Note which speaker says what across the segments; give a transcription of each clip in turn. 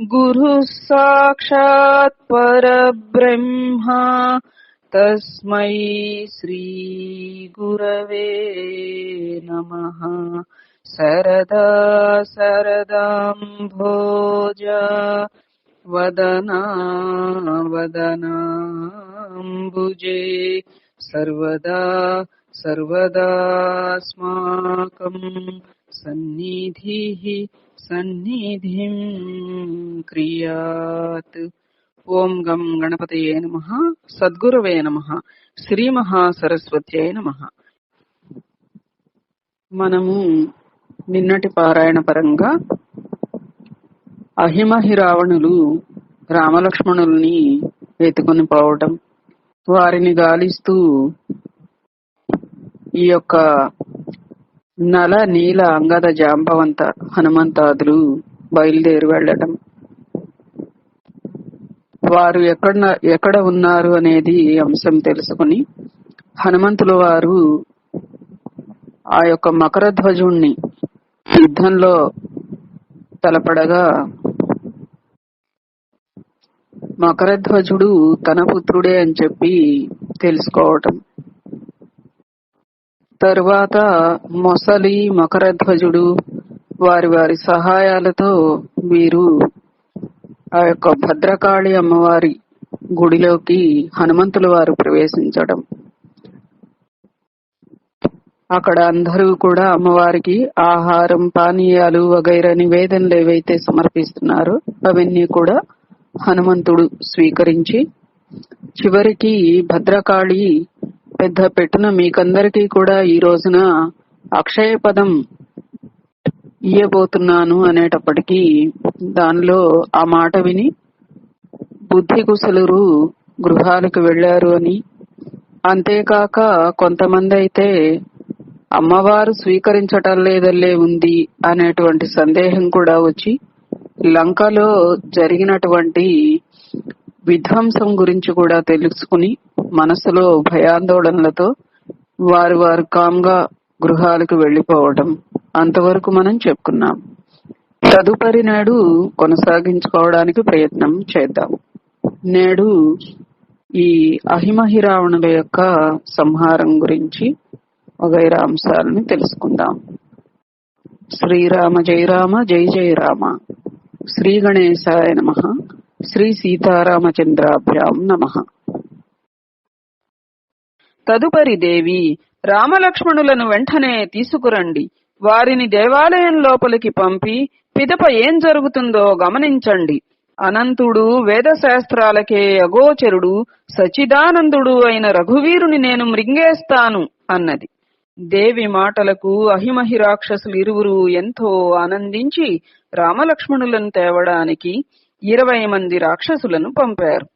Speaker 1: गुरुः साक्षात् परब्रह्मा। तस्मै श्रीगुरवे नमः। सरदा सरदाम्भोज वदना वदनाम्बुजे। सर्वदा सर्वदास्माकम् सन्निधिः సన్నిధిం క్రియాత్ ఓం గం గణపతయే నమ సద్గురవే నమ శ్రీ మహాసరస్వత్యై నమ మనము నిన్నటి పారాయణ పరంగా అహిమహి రావణులు రామలక్ష్మణుల్ని ఎత్తుకొని పోవటం వారిని గాలిస్తూ ఈ యొక్క నల నీల అంగద జాంబవంత హనుమంతాదులు బయలుదేరి వెళ్ళటం వారు ఎక్కడ ఎక్కడ ఉన్నారు అనేది అంశం తెలుసుకుని హనుమంతుల వారు ఆ యొక్క మకర ధ్వజుణ్ణి యుద్ధంలో తలపడగా మకరధ్వజుడు తన పుత్రుడే అని చెప్పి తెలుసుకోవటం. తరువాత మొసలి మకరధ్వజుడు వారి వారి సహాయాలతో వీరు ఆ యొక్క భద్రకాళి అమ్మవారి గుడిలోకి హనుమంతుల వారు ప్రవేశించడం. అక్కడ అందరూ కూడా అమ్మవారికి ఆహారం పానీయాలు వగైరా నివేదనలు ఏవైతే సమర్పిస్తున్నారో అవన్నీ కూడా హనుమంతుడు స్వీకరించి చివరికి భద్రకాళి పెద్ద పెట్టున మీకందరికీ కూడా ఈ రోజున అక్షయ పదం ఇయ్యబోతున్నాను అనేటప్పటికీ దానిలో ఆ మాట విని బుద్ధి కుశలురు గృహాలకు వెళ్ళారు అని. అంతేకాక కొంతమంది అయితే అమ్మవారు స్వీకరించటం లేదల్లే ఉంది అనేటువంటి సందేహం కూడా వచ్చి లంకలో జరిగినటువంటి విధ్వంసం గురించి కూడా తెలుసుకుని మనసులో భయాందోళనలతో వారు వారు కామ్గా గృహాలకు వెళ్ళిపోవటం అంతవరకు మనం చెప్పుకున్నాం. తదుపరి నాడు కొనసాగించుకోవడానికి ప్రయత్నం చేద్దాం. నేడు ఈ అహిమహి రావణుల యొక్క సంహారం గురించి వగైరా అంశాలను తెలుసుకుందాం. శ్రీరామ జయ రామ జై జయ రామ. శ్రీ గణేశాయ నమ. శ్రీ సీతారామచంద్రాభ్యాం నమ. తదుపరి దేవి రామలక్ష్మణులను వెంటనే తీసుకురండి. వారిని దేవాలయం లోపలికి పంపి పిదప ఏం జరుగుతుందో గమనించండి. అనంతుడు వేదశాస్త్రాలకే అగోచరుడు సచిదానందుడు అయిన రఘువీరుని నేను మృంగేస్తాను అన్నది. దేవి మాటలకు అహిమహి రాక్షసులు ఇరువురు ఎంతో ఆనందించి రామలక్ష్మణులను తేవడానికి ఇరవై మంది రాక్షసులను పంపారు.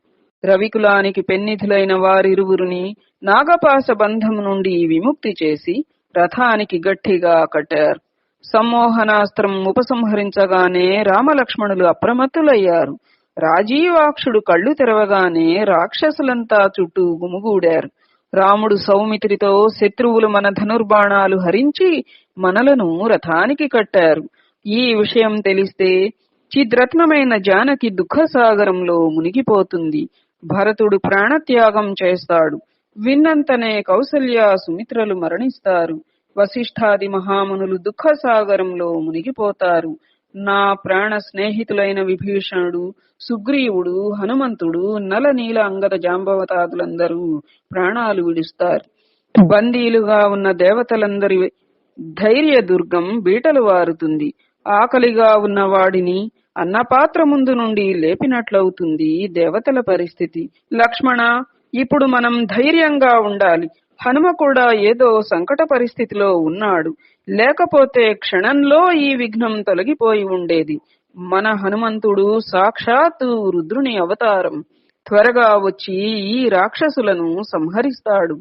Speaker 1: రవికులానికి పెన్నిధులైన వారిరువురిని నాగపాశ బంధం నుండి విముక్తి చేసి రథానికి గట్టిగా కట్టారు. సమ్మోహనాస్త్రం ఉపసంహరించగానే రామలక్ష్మణులు అప్రమత్తులయ్యారు. రాజీవాక్షుడు కళ్ళు తెరవగానే రాక్షసులంతా చుట్టూ గుమిగూడారు. రాముడు సౌమిత్రితో శత్రువులు మన ధనుర్బాణాలు హరించి మనలను రథానికి కట్టారు. ఈ విషయం తెలిస్తే చిద్రత్నమైన జానకి దుఃఖసాగరంలో మునిగిపోతుంది. భరతుడు ప్రాణత్యాగం చేస్తాడు. విన్నంతనే కౌసల్య సుమిత్రలు మరణిస్తారు. వశిష్ఠాది మహామునులు దుఃఖసాగరంలో మునిగిపోతారు. నా ప్రాణ స్నేహితులైన విభీషణుడు సుగ్రీవుడు హనుమంతుడు నల నీల అంగద జాంబవతాదులందరూ ప్రాణాలు విడుస్తారు. బందీలుగా ఉన్న దేవతలందరి ధైర్య దుర్గం బీటలు వారుతుంది. ఆకలిగా ఉన్న వాడిని అన్నపాత్ర ముందు నుండి లేపినట్లవుతుంది దేవతల పరిస్థితి. లక్ష్మణ ఇప్పుడు మనం ధైర్యంగా ఉండాలి. హనుమ కూడా ఏదో సంకట పరిస్థితిలో ఉన్నాడు. లేకపోతే క్షణంలో ఈ విఘ్నం తొలగిపోయి ఉండేది. మన హనుమంతుడు సాక్షాత్తు రుద్రుని అవతారం. త్వరగా వచ్చి ఈ రాక్షసులను సంహరిస్తాడు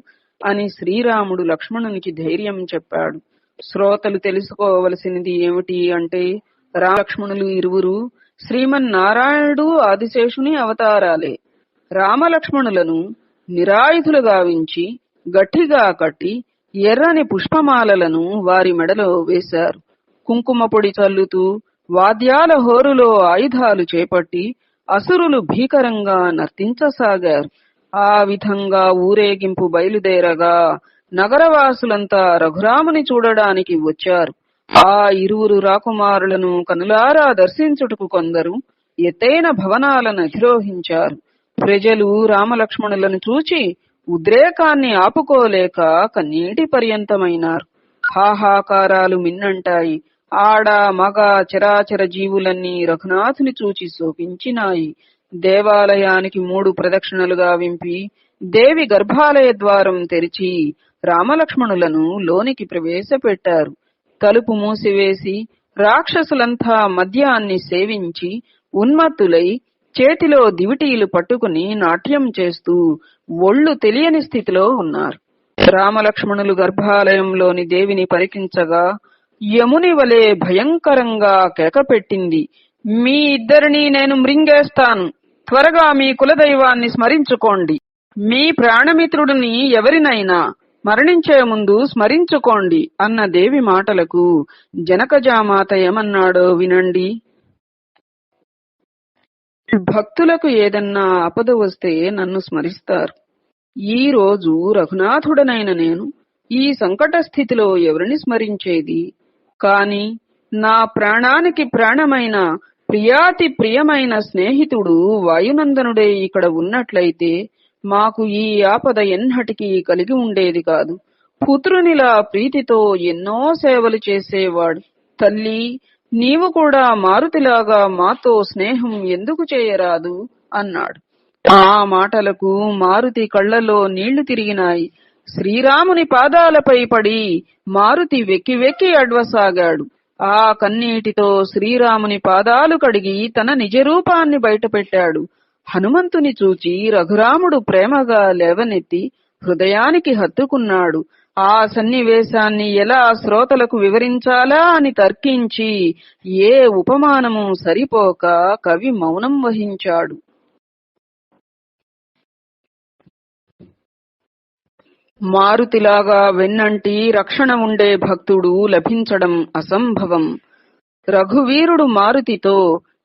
Speaker 1: అని శ్రీరాముడు లక్ష్మణునికి ధైర్యం చెప్పాడు. శ్రోతలు తెలుసుకోవలసినది ఏమిటి అంటే రామలక్ష్మణులు ఇరువురు శ్రీమన్నారాయణుడు ఆదిశేషుని అవతారాలే. రామలక్ష్మణులను నిరాయుధులు గావించి గట్టిగా కట్టి ఎర్రని పుష్పమాలలను వారి మెడలో వేశారు. కుంకుమ పొడి చల్లుతూ వాద్యాల హోరులో ఆయుధాలు చేపట్టి అసురులు భీకరంగా నర్తించసాగారు. ఆ విధంగా ఊరేగింపు బయలుదేరగా నగరవాసులంతా రఘురాముని చూడడానికి వచ్చారు. ఆ ఇరువురు రాకుమారులను కనులారా దర్శించుటకు కొందరు ఎత్తైన భవనాలను అధిరోహించారు. ప్రజలు రామలక్ష్మణులను చూచి ఉద్రేకాన్ని ఆపుకోలేక కన్నీటి పర్యంతమైనారు. హాహాకారాలు మిన్నంటాయి. ఆడ మగ చరాచర జీవులన్నీ రఘునాథుని చూచి శోకించినాయి. దేవాలయానికి మూడు ప్రదక్షిణలుగా వింపి దేవి గర్భాలయ ద్వారం తెరిచి రామలక్ష్మణులను లోనికి ప్రవేశపెట్టారు. తలుపు మూసివేసి రాక్షసులంతా మద్యాన్ని సేవించి ఉన్మత్తులై చేతిలో దివిటీలు పట్టుకుని నాట్యం చేస్తూ ఒళ్ళు తెలియని స్థితిలో ఉన్నారు. రామలక్ష్మణులు గర్భాలయంలోని దేవిని పరికించగా యముని వలె భయంకరంగా కేకపెట్టింది. మీ ఇద్దరిని నేను మృంగేస్తాను. త్వరగా మీ కులదైవాన్ని స్మరించుకోండి. మీ ప్రాణమిత్రుడిని ఎవరినైనా మరణించే ముందు స్మరించుకోండి అన్న దేవి మాటలకు. జనకజామాత ఏమన్నాడో వినండి. భక్తులకు ఏదన్నా ఆపద వస్తే నన్ను స్మరిస్తారు. ఈ రోజు రఘునాథుడనైన నేను ఈ సంకట స్థితిలో ఎవరిని స్మరించేది? కాని నా ప్రాణానికి ప్రాణమైన ప్రియాతి ప్రియమైన స్నేహితుడు వాయునందనుడే ఇక్కడ ఉన్నట్లయితే మాకు ఈ ఆపద ఎన్నటికీ కలిగి ఉండేది కాదు. పుత్రునిలా ప్రీతితో ఎన్నో సేవలు చేసేవాడు. తల్లి నీవు కూడా మారుతిలాగా మాతో స్నేహం ఎందుకు చేయరాదు? అన్నాడు. ఆ మాటలకు మారుతి కళ్ళలో నీళ్ళు తిరిగినాయి. శ్రీరాముని పాదాలపై పడి మారుతి వెక్కి వెక్కి అడ్వసాగాడు. ఆ కన్నీటితో శ్రీరాముని పాదాలు కడిగి తన నిజరూపాన్ని బయటపెట్టాడు. హనుమంతుని చూచి రఘురాముడు ప్రేమగా లేవనెత్తి హృదయానికి హత్తుకున్నాడు. ఆ సన్నివేశాన్ని ఎలా శ్రోతలకు వివరించాలా అని తర్కించి ఏ ఉపమానము సరిపోక కవి మౌనం వహించాడు. మారుతిలాగా వెన్నంటి రక్షణ ఉండే భక్తుడు లభించడం అసంభవం. రఘువీరుడు మారుతితో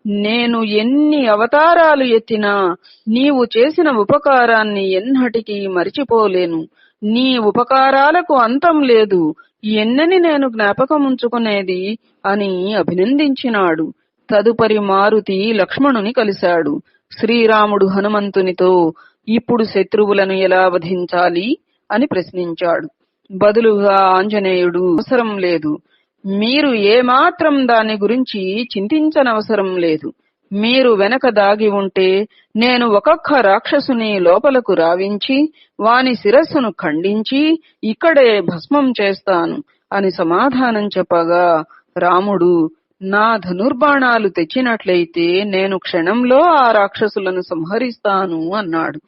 Speaker 1: నేను ఎన్ని అవతారాలు ఎత్తినా నీవు చేసిన ఉపకారాన్ని ఎన్నటికీ మరిచిపోలేను. నీ ఉపకారాలకు అంతం లేదు. ఎన్నని నేను జ్ఞాపకముంచుకునేది అని అభినందించినాడు. తదుపరి మారుతి లక్ష్మణుని కలిశాడు. శ్రీరాముడు హనుమంతునితో ఇప్పుడు శత్రువులను ఎలా వధించాలి? అని ప్రశ్నించాడు. బదులుగా ఆంజనేయుడు అవసరం లేదు. మీరు ఏమాత్రం దాని గురించి చింతించనవసరం లేదు. మీరు వెనక దాగి ఉంటే నేను ఒక్కొక్క రాక్షసుని లోపలకు రావించి వాని శిరస్సును ఖండించి ఇక్కడే భస్మం చేస్తాను అని సమాధానం చెప్పగా రాముడు నా ధనుర్బాణాలు తెచ్చినట్లయితే నేను క్షణంలో ఆ రాక్షసులను సంహరిస్తాను అన్నాడు.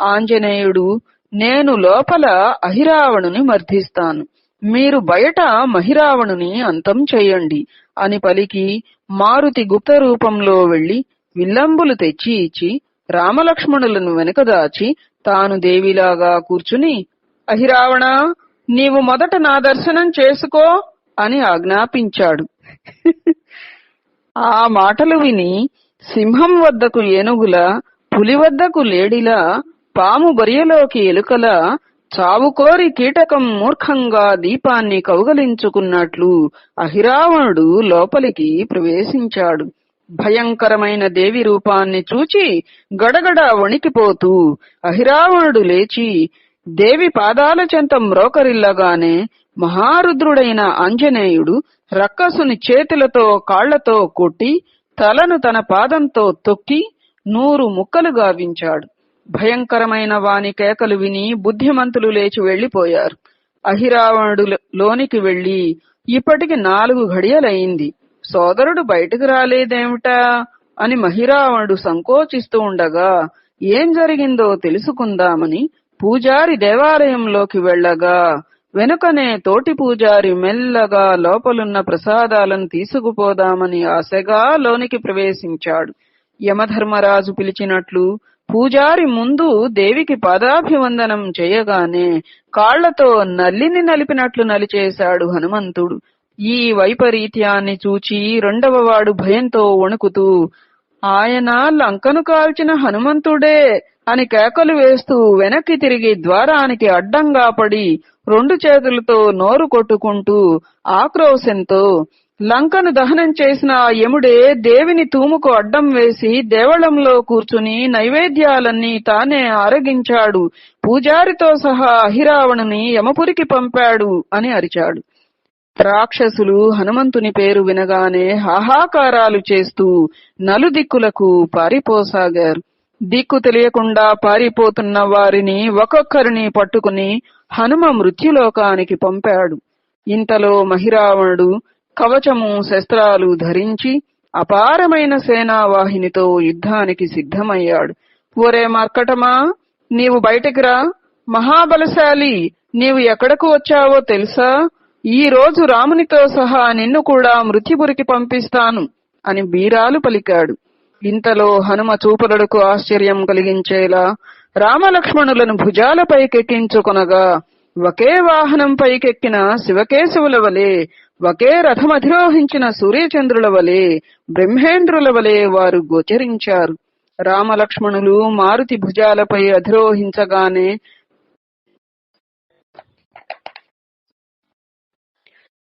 Speaker 1: ఆంజనేయుడు నేను లోపల అహిరావణుని మర్ధిస్తాను. మీరు బయట మహిరావణుని అంతం చేయండి. అని పలికి మారుతి గుప్త రూపంలో వెళ్ళి విల్లంబులు తెచ్చి ఇచ్చి రామలక్ష్మణులను వెనకదాచి తాను దేవిలాగా కూర్చుని అహిరావణ నీవు మొదట నా దర్శనం చేసుకో అని ఆజ్ఞాపించాడు. ఆ మాటలు విని సింహం వద్దకు ఏనుగుల పులి వద్దకు లేడిలా పాము బరియలోకి ఎలుకల చావుకోరి కీటకం మూర్ఖంగా దీపాన్ని కౌగలించుకున్నట్లు అహిరావణుడు లోపలికి ప్రవేశించాడు. భయంకరమైన దేవి రూపాన్ని చూచి గడగడ వణికిపోతూ అహిరావణుడు లేచి దేవి పాదాల చెంత మ్రోకరిల్లగానే మహారుద్రుడైన ఆంజనేయుడు రక్కసుని చేతులతో కాళ్ళతో కొట్టి తలను తన పాదంతో తొక్కి నూరు ముక్కలు గావించాడు. భయంకరమైన వాని కేకలు విని బుద్ధిమంతులు లేచి వెళ్ళిపోయారు అహిరావణుడు లోనికి వెళ్ళి ఇప్పటికి నాలుగు ఘడియలయింది సోదరుడు బయటకు రాలేదేమిటా అని మహిరావణుడు సంకోచిస్తూ ఉండగా ఏం జరిగిందో తెలుసుకుందామని పూజారి దేవాలయంలోకి వెళ్ళగా వెనుకనే తోటి పూజారి మెల్లగా లోపలున్న ప్రసాదాలను తీసుకుపోదామని ఆశగా లోనికి ప్రవేశించాడు. యమధర్మరాజు పిలిచినట్లు పూజారి ముందు దేవికి పాదాభివందనం చేయగానే కాళ్ళతో నల్లిని నలిపినట్లు నలిచేశాడు హనుమంతుడు. ఈ వైపరీత్యాన్ని చూచి రెండవ వాడు భయంతో వణుకుతూ ఆయన లంకను కాల్చిన హనుమంతుడే అని కేకలు వేస్తూ వెనక్కి తిరిగి ద్వారానికి అడ్డంగా పడి రెండు చేతులతో నోరు కొట్టుకుంటూ ఆక్రోశంతో లంకను దహనం చేసిన ఆ యముడే దేవిని తూముకు అడ్డం వేసి దేవళంలో కూర్చుని నైవేద్యాలన్నీ తానే ఆరగించాడు. పూజారితో సహా అహిరావణుని యమపురికి పంపాడు అని అరిచాడు. రాక్షసులు హనుమంతుని పేరు వినగానే హాహాకారాలు చేస్తూ నలుదిక్కులకు పారిపోసాగారు. దిక్కు తెలియకుండా పారిపోతున్న వారిని ఒక్కొక్కరిని పట్టుకుని హనుమ మృత్యులోకానికి పంపాడు. ఇంతలో మహిరావణుడు కవచము శస్త్రాలు ధరించి అపారమైన సేనావాహినితో యుద్ధానికి సిద్ధమయ్యాడు. ఒరే మర్కటమా నీవు బయటికి రా. మహాబలశాలి నీవు ఎక్కడకు వచ్చావో తెలుసా? ఈ రోజు రామునితో సహా నిన్ను కూడా మృత్యుపురికి పంపిస్తాను అని బీరాలు పలికాడు. ఇంతలో హనుమ చూపులకు ఆశ్చర్యం కలిగించేలా రామలక్ష్మణులను భుజాలపైకెక్కించుకొనగా ఒకే వాహనం పైకెక్కిన శివకేశవుల వలె ఒకే రథమధిరోహించిన సూర్యచంద్రుల వలె బ్రహ్మేంద్రుల వలె వారు గోచరించారు. రామలక్ష్మణులు మారుతి భుజాలపై అధిరోహించగానే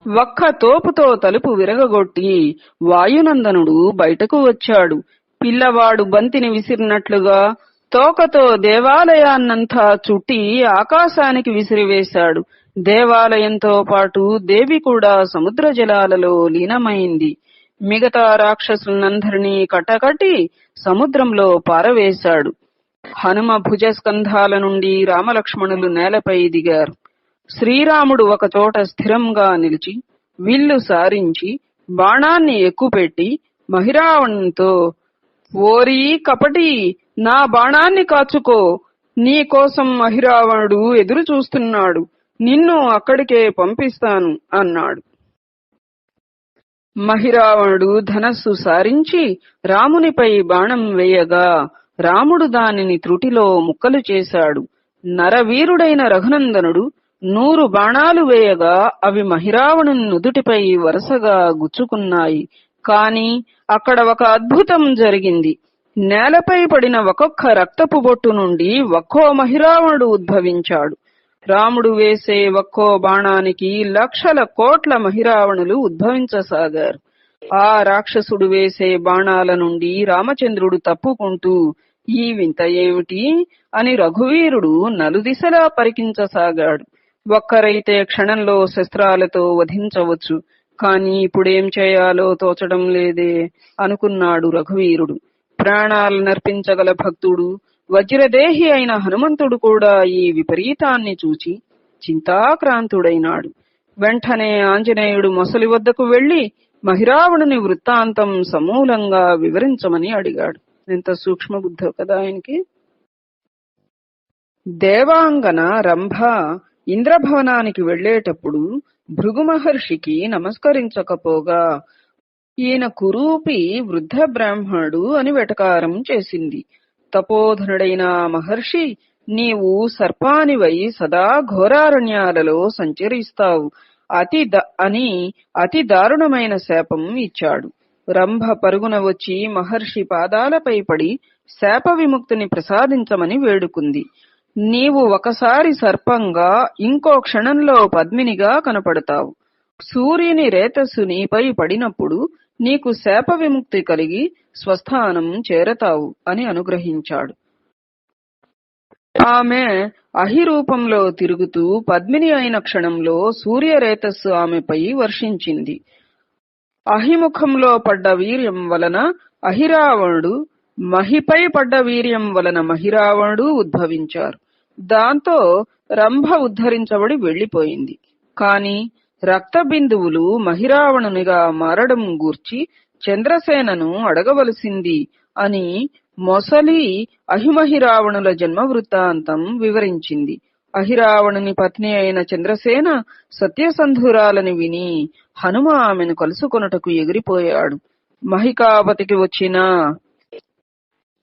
Speaker 1: ఒక్క తోపుతో తలుపు విరగగొట్టి వాయునందనుడు బయటకు వచ్చాడు. పిల్లవాడు బంతిని విసిరినట్లుగా తోకతో దేవాలయాన్నంతా చుట్టి ఆకాశానికి విసిరివేశాడు. దేవాలయంతో పాటు దేవి కూడా సముద్ర జలాలలో లీనమైంది. మిగతా రాక్షసులందరినీ కట్టకట్టి సముద్రంలో పారవేశాడు. హనుమ భుజస్కంధాల నుండి రామలక్ష్మణులు నేలపై దిగారు. శ్రీరాముడు ఒకచోట స్థిరంగా నిలిచి విల్లు సారించి బాణాన్ని ఎక్కుపెట్టి మహిరావణంతో ఓరీ కపటి నా బాణాన్ని కాచుకో. నీ కోసం మహిరావణుడు ఎదురు చూస్తున్నాడు. నిన్ను అక్కడికే పంపిస్తాను అన్నాడు. మహిరావణుడు ధనస్సు సారించి రామునిపై బాణం వేయగా రాముడు దానిని త్రుటిలో ముక్కలు చేశాడు. నరవీరుడైన రఘునందనుడు నూరు బాణాలు వేయగా అవి మహిరావణుని నుదుటిపై వరుసగా గుచ్చుకున్నాయి. కాని అక్కడ ఒక అద్భుతం జరిగింది. నేలపై పడిన ఒక్కొక్క రక్తపు బొట్టు నుండి ఒక్కో మహిరావణుడు ఉద్భవించాడు. రాముడు వేసే ఒక్కో బాణానికి లక్షల కోట్ల మహిరావణులు ఉద్భవించసాగారు. ఆ రాక్షసుడు వేసే బాణాల నుండి రామచంద్రుడు తప్పుకుంటూ ఈ వింత ఏమిటి అని రఘువీరుడు నలుదిశలా పరికించసాగాడు. ఒక్కరైతే క్షణంలో శస్త్రాలతో వధించవచ్చు. కాని ఇప్పుడేం చేయాలో తోచడం లేదే అనుకున్నాడు రఘువీరుడు. ప్రాణాలనర్పించగల భక్తుడు వజ్రదేహి అయిన హనుమంతుడు కూడా ఈ విపరీతాన్ని చూచి చింతాక్రాంతుడైనాడు. వెంటనే ఆంజనేయుడు మొసలి వద్దకు వెళ్ళి మహిరావణుని వృత్తాంతం సమూలంగా వివరించమని అడిగాడు. ఎంత సూక్ష్మ బుద్ధో కదా ఆయనకి? దేవాంగన రంభ ఇంద్రభవనానికి వెళ్ళేటప్పుడు భృగు మహర్షికి నమస్కరించకపోగా ఈయన కురూపి వృద్ధ బ్రాహ్మణుడు అని వెటకారం చేసింది. తపోధనుడైన మహర్షి నీవు సర్పానివై సదా ఘోరారణ్యాలలో సంచరిస్తావు. అతి ద- అని అతి దారుణమైన శాపం ఇచ్చాడు. రంభ పరుగున వచ్చి మహర్షి పాదాలపై పడి శాప విముక్తిని ప్రసాదించమని వేడుకుంది. నీవు ఒకసారి సర్పంగా ఇంకో క్షణంలో పద్మినిగా కనపడతావు. సూర్యుని రేతస్సు నీపై పడినప్పుడు నీకు శాప విముక్తి కలిగి స్వస్థానం చేరతావు అని అనుగ్రహించాడు. ఆమె అహిరూపంలో తిరుగుతూ పద్మిని అయిన క్షణంలో సూర్యరేతస్సు ఆమెపై వర్షించింది. అహిముఖంలో పడ్డ వీర్యం వలన అహిరావణుడు మహిపై పడ్డ వీర్యం వలన మహిరావణుడు ఉద్భవించారు. దాంతో రంభ ఉద్ధరించబడి వెళ్ళిపోయింది కాని రక్త బిందువులు మహిరావణునిగా మారడం గూర్చి చంద్రసేనను అడగవలసింది అని మొసలి అహిమహిరావణుల జన్మ వృత్తాంతం వివరించింది. అహిరావణుని పత్ని అయిన చంద్రసేన సత్యసంధురాలని విని హనుమ ఆమెను కలుసుకొనుటకు ఎగిరిపోయాడు. మహికావతికి వచ్చిన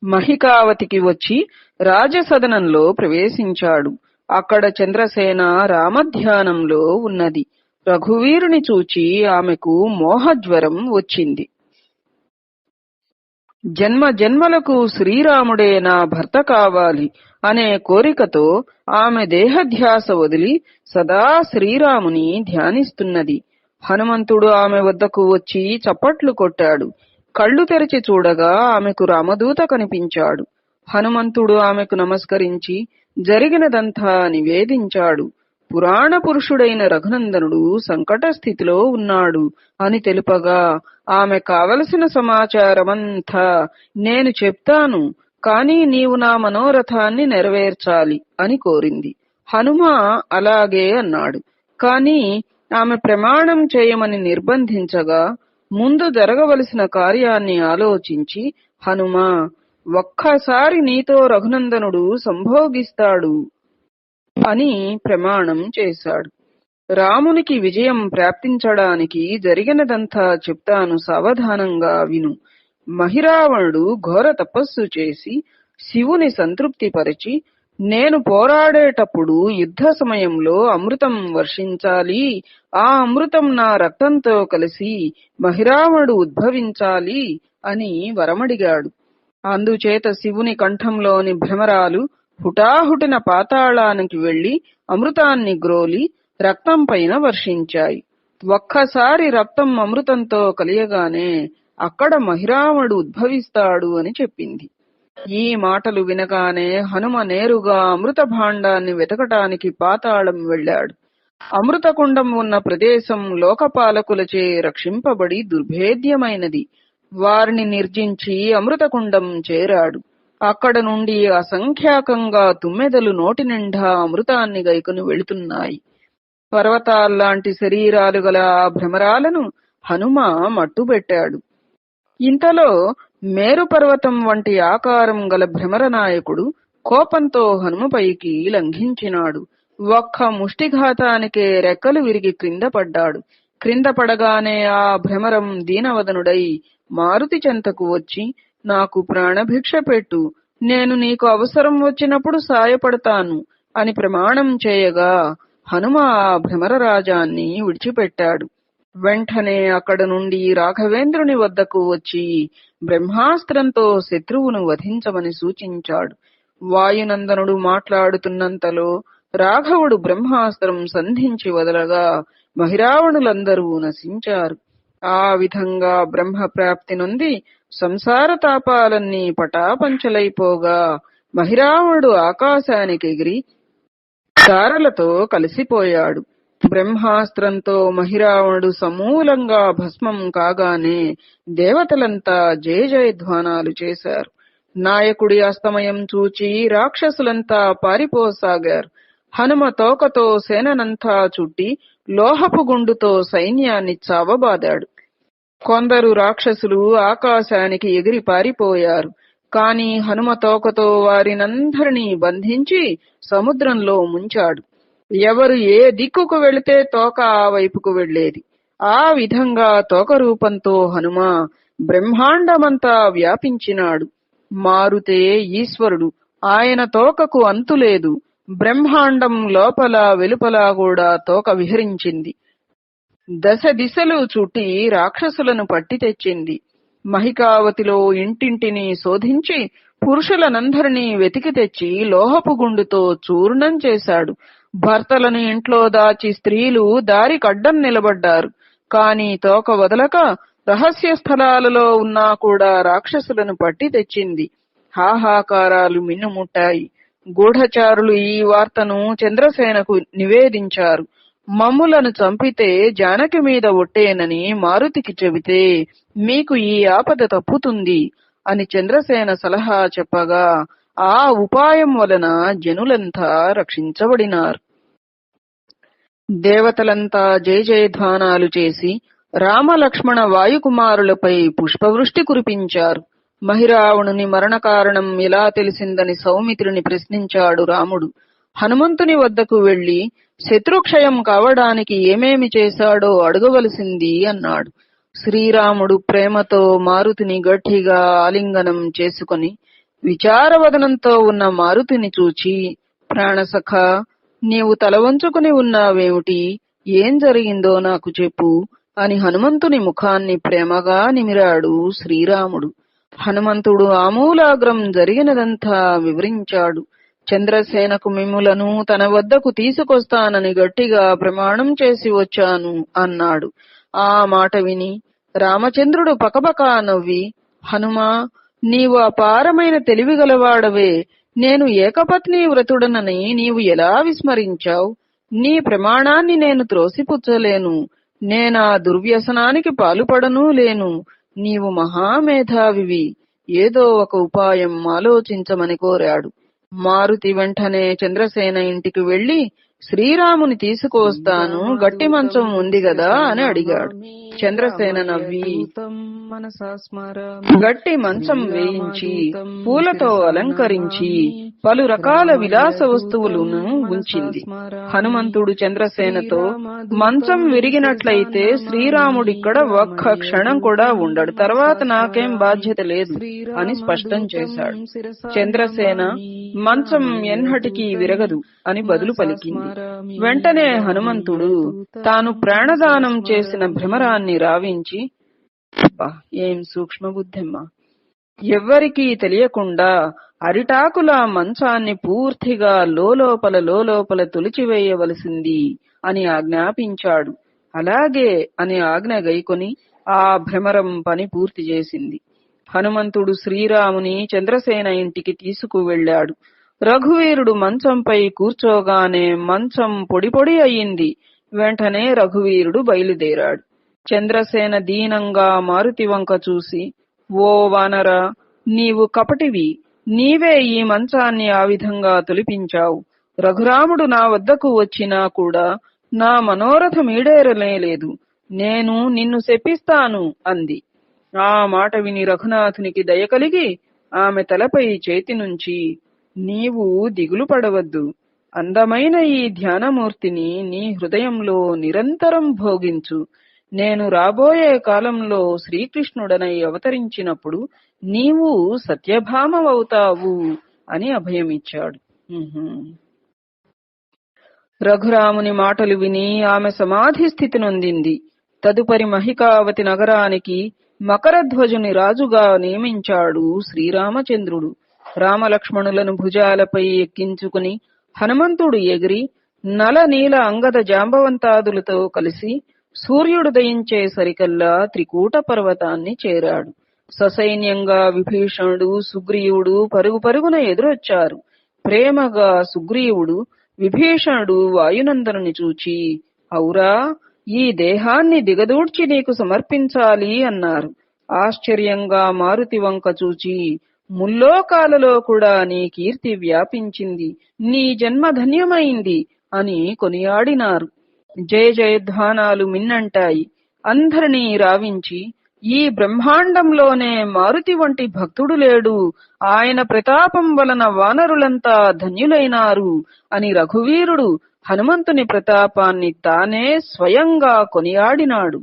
Speaker 1: మహికావతికి వచ్చి రాజసదనంలో ప్రవేశించాడు. అక్కడ చంద్రసేన రామధ్యానంలో ఉన్నది. రఘువీరుని చూచి ఆమెకు మోహజ్వరం వచ్చింది. జన్మ జన్మలకు శ్రీరాముడే నా భర్త కావాలి అనే కోరికతో ఆమె దేహధ్యాస వదిలి సదా శ్రీరాముని ధ్యానిస్తున్నది. హనుమంతుడు ఆమె వద్దకు వచ్చి చప్పట్లు కొట్టాడు. కళ్ళు తెరిచి చూడగా ఆమెకు రామదూత కనిపించాడు. హనుమంతుడు ఆమెకు నమస్కరించి జరిగినదంతా నివేదించాడు. పురాణ పురుషుడైన రఘునందనుడు సంకట స్థితిలో ఉన్నాడు అని తెలుపగా ఆమె కావలసిన సమాచారమంతా నేను చెప్తాను కాని నీవు నా మనోరథాన్ని నెరవేర్చాలి అని కోరింది. హనుమ అలాగే అన్నాడు. కాని ఆమె ప్రమాణం చేయమని నిర్బంధించగా ముందు జరగవలసిన కార్యాన్ని ఆలోచించి హనుమ ఒక్కసారి నీతో రఘునందనుడు సంభోగిస్తాడు అని ప్రమాణం చేశాడు. రామునికి విజయం ప్రాప్తించడానికి జరిగినదంతా చెప్తాను సావధానంగా విను. మహిరావణుడు ఘోర తపస్సు చేసి శివుని సంతృప్తిపరిచి నేను పోరాడేటప్పుడు యుద్ధ సమయంలో అమృతం వర్షించాలి ఆ అమృతం నా రక్తంతో కలిసి మహిరావణుడు ఉద్భవించాలి అని వరమడిగాడు. అందుచేత శివుని కంఠంలోని భ్రమరాలు హుటాహుటిన పాతాళానికి వెళ్ళి అమృతాన్ని గ్రోలి రక్తం పైన వర్షించాయి. ఒక్కసారి రక్తం అమృతంతో కలియగానే అక్కడ మహిరావణుడు ఉద్భవిస్తాడు అని చెప్పింది. ఈ మాటలు వినగానే హనుమ నేరుగా అమృత భాండాన్ని వెతకటానికి పాతాళం వెళ్ళాడు. అమృతకుండం ఉన్న ప్రదేశం లోకపాలకులచే రక్షింపబడి దుర్భేద్యమైనది. వారిని నిర్జించి అమృతకుండం చేరాడు. అక్కడ నుండి అసంఖ్యాకంగా తుమ్మెదలు నోటి నిండా అమృతాన్ని గైకుని వెళుతున్నాయి. పర్వతాల్లాంటి శరీరాలు గల ఆ భ్రమరాలను హనుమ మట్టుబెట్టాడు. ఇంతలో మేరు పర్వతం వంటి ఆకారం గల భ్రమర నాయకుడు కోపంతో హనుమపైకి లంఘించినాడు. ఒక్క ముష్టిఘాతానికే రెక్కలు విరిగి క్రింద పడ్డాడు. క్రింద పడగానే ఆ భ్రమరం దీనవదనుడై మారుతి చెంతకు వచ్చి నాకు ప్రాణభిక్ష పెట్టు. నేను నీకు అవసరం వచ్చినప్పుడు సాయపడతాను అని ప్రమాణం చేయగా హనుమ ఆ భ్రమర రాజాన్ని విడిచిపెట్టాడు. వెంటనే అక్కడ నుండి రాఘవేంద్రుని వద్దకు వచ్చి బ్రహ్మాస్త్రంతో శత్రువును వధించమని సూచించాడు. వాయునందనుడు మాట్లాడుతున్నంతలో రాఘవుడు బ్రహ్మాస్త్రం సంధించి వదలగా మహిరావణులందరూ నశించారు. ఆ విధంగా బ్రహ్మ ప్రాప్తి నుండి సంసార తాపాలన్నీ పటాపంచలైపోగా. మహిరావణుడు ఆకాశానికి ఎగిరి తారలతో కలిసిపోయాడు. బ్రహ్మాస్త్రంతో మహిరావణుడు సమూలంగా భస్మం కాగానే దేవతలంతా జయ జయధ్వానాలు చేశారు. నాయకుడి అస్తమయం చూచి రాక్షసులంతా పారిపోసాగారు. హనుమ తోకతో సేననంతా చుట్టి లోహపు గుండుతో సైన్యాన్ని చావబాదాడు. కొందరు రాక్షసులు ఆకాశానికి ఎగిరి పారిపోయారు. కాని హనుమ తోకతో వారినందరినీ బంధించి సముద్రంలో ముంచాడు. ఎవరు ఏ దిక్కుకు వెళితే తోక ఆ వైపుకు వెళ్ళేది ఆ విధంగా తోక రూపంతో హనుమ బ్రహ్మాండమంతా వ్యాపించినాడు. మారుతే ఈశ్వరుడు ఆయన తోకకు అంతులేదు. బ్రహ్మాండం లోపల వెలుపల కూడా తోక విహరించింది. దశ దిశలు చుట్టి రాక్షసులను పట్టి తెచ్చింది. మహికావతిలో ఇంటింటిని శోధించి పురుషులనందరినీ వెతికి తెచ్చి లోహపు గుండుతో చూర్ణం చేశాడు. భర్తలను ఇంట్లో దాచి స్త్రీలు దారి కడ్డం నిలబడ్డారు. కాని తోక వదలక రహస్య స్థలాలలో ఉన్నా కూడా రాక్షసులను పట్టి తెచ్చింది. హాహాకారాలు మిన్నుముట్టాయి. గూఢచారులు ఈ వార్తను చంద్రసేనకు నివేదించారు. మమ్ములను చంపితే జానకి మీద ఒట్టేనని మారుతికి చెబితే మీకు ఈ ఆపద తప్పుతుంది అని చంద్రసేన సలహా చెప్పగా ఆ ఉపాయం వలన జనులంతా రక్షించబడినారు. దేవతలంతా జయ జయధ్వానాలు చేసి రామలక్ష్మణ వాయుకుమారులపై పుష్పవృష్టి కురిపించారు. మహిరావణుని మరణ కారణం ఎలా తెలిసిందని సౌమిత్రుని ప్రశ్నించాడు రాముడు. హనుమంతుని వద్దకు వెళ్ళి శత్రుక్షయం కావడానికి ఏమేమి చేశాడో అడగవలసింది అన్నాడు. శ్రీరాముడు ప్రేమతో మారుతిని గట్టిగా ఆలింగనం చేసుకుని విచారవదనంతో ఉన్న మారుతిని చూచి ప్రాణసఖ నీవు తలవంచుకుని ఉన్నావేమిటి? ఏం జరిగిందో నాకు చెప్పు అని హనుమంతుని ముఖాన్ని ప్రేమగా నిమిరాడు శ్రీరాముడు. హనుమంతుడు ఆమూలాగ్రం జరిగినదంతా వివరించాడు. చంద్రసేనకు మిమ్ములను తన వద్దకు తీసుకొస్తానని గట్టిగా ప్రమాణం చేసి వచ్చాను అన్నాడు. ఆ మాట విని రామచంద్రుడు పకపకా నవ్వి హనుమా నీవు అపారమైన తెలివిగలవాడవే. నేను ఏకపత్ని వ్రతుడనని నీవు ఎలా విస్మరించావు? నీ ప్రమాణాన్ని నేను త్రోసిపుచ్చలేను. నేనా దుర్వ్యసనానికి పాలుపడనూ లేను. నీవు మహామేధావివి. ఏదో ఒక ఉపాయం ఆలోచించమని కోరాడు. మారుతి వెంటనే చంద్రసేన ఇంటికి వెళ్ళి శ్రీరాముని తీసుకువస్తాను. గట్టి మంచం ఉంది గదా అని అడిగాడు. చంద్రసేన నవ్వి గట్టి మంచం వేయించి పూలతో అలంకరించి పలు రకాల విలాస వస్తువులను ఉంచింది. హనుమంతుడు చంద్రసేనతో మంచం విరిగినట్లయితే శ్రీరాముడిక్కడ ఒక్క క్షణం కూడా ఉండడు. తర్వాత నాకేం బాధ్యత లేదు అని స్పష్టం చేశాడు. చంద్రసేన మంచం ఎన్నటికీ విరగదు అని బదులు పలికింది. వెంటనే హనుమంతుడు తాను ప్రాణదానం చేసిన భ్రమరాన్ని రావించి అబ్బా, ఏం సూక్ష్మ బుద్ధిమ్మా ఎవ్వరికీ తెలియకుండా అరిటాకుల మంచాన్ని పూర్తిగా లోలోపల లోలోపల తులిచివేయవలసింది అని ఆజ్ఞాపించాడు. అలాగే అని ఆజ్ఞ గైకొని ఆ భ్రమరం పని పూర్తి చేసింది. హనుమంతుడు శ్రీరాముని చంద్రసేన ఇంటికి తీసుకువెళ్ళాడు. రఘువీరుడు మంచంపై కూర్చోగానే మంచం పొడి పొడి అయింది వెంటనే రఘువీరుడు బయలుదేరాడు. చంద్రసేన దీనంగా మారుతి వంక చూసి ఓ వానర నీవు కపటివి. నీవే ఈ మంచాన్ని ఆ విధంగా తొలిపించావు. రఘురాముడు నా వద్దకు వచ్చినా కూడా నా మనోరథమీడేరలేదు నేను నిన్ను శపిస్తాను అంది. ఆ మాట విని రఘునాథునికి దయ కలిగి ఆమె తలపై చేతి నుంచి నీవు దిగులు పడవద్దు. అందమైన ఈ ధ్యానమూర్తిని నీ హృదయంలో నిరంతరం భోగించు. నేను రాబోయే కాలంలో శ్రీకృష్ణుడనై అవతరించినప్పుడు నీవు సత్యభామవవుతావు అని అభయమిచ్చాడు. రఘురాముని మాటలు విని ఆమె సమాధి స్థితి నొందింది. తదుపరి మహికావతి నగరానికి మకరధ్వజుని రాజుగా నియమించాడు శ్రీరామచంద్రుడు. రామలక్ష్మణులను భుజాలపై ఎక్కించుకుని హనుమంతుడు ఎగిరి నల నీల అంగద జాంబవంతాదులతో కలిసి సూర్యుడు దయించే సరికల్లా త్రికూట పర్వతాన్ని చేరాడు. ససైన్యంగా విభీషణుడు సుగ్రీవుడు పరుగు పరుగున ఎదురొచ్చారు. ప్రేమగా సుగ్రీవుడు విభీషణుడు వాయునందనుని చూచి ఔరా ఈ దేహాన్ని దిగదూడ్చి నీకు సమర్పించాలి అన్నారు. ఆశ్చర్యంగా మారుతి వంక చూచి ముల్లోకాలలో కూడా నీ కీర్తి వ్యాపించింది. నీ జన్మ ధన్యమైంది అని కొనియాడినారు. జయ జయధ్వానాలు మిన్నంటాయి. అందరినీ రావించి ఈ బ్రహ్మాండంలోనే మారుతి వంటి భక్తుడు లేడు. ఆయన ప్రతాపం వలన వానరులంతా ధన్యులైనారు అని రఘువీరుడు హనుమంతుని ప్రతాపాన్ని తానే స్వయంగా కొనియాడినాడు.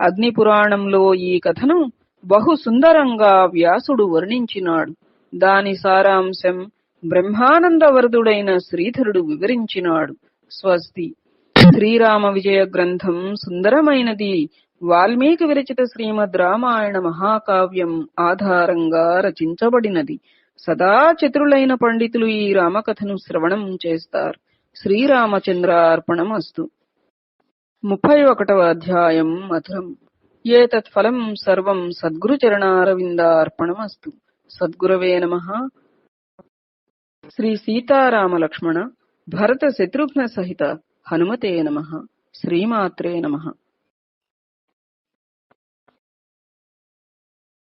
Speaker 1: అగ్నిపురాణంలో ఈ కథను బహు సుందరంగా వ్యాసుడు వర్ణించినాడు. దాని సారాంశం బ్రహ్మానందవరదుడైన శ్రీధరుడు వివరించినాడు. స్వస్తి. శ్రీరామ విజయ గ్రంథం సుందరమైనది. వాల్మీకి విరచిత శ్రీమద్ రామాయణ మహాకావ్యం ఆధారంగా రచించబడినది. సదా చతురులైన పండితులు ఈ రామకథను శ్రవణం చేస్తారు. శ్రీరామచంద్ర అర్పణం అస్తు. ముప్పై ఒకటవ అధ్యాయం మధురం. ఏతత్ ఫలం సర్వం సద్గురుచరణారవిందార్పణమస్తు. సద్గురవే నమ. శ్రీ సీతారామ లక్ష్మణ భరత శత్రుఘ్న సహిత హనుమతే నమ. శ్రీమాత్రే నమః.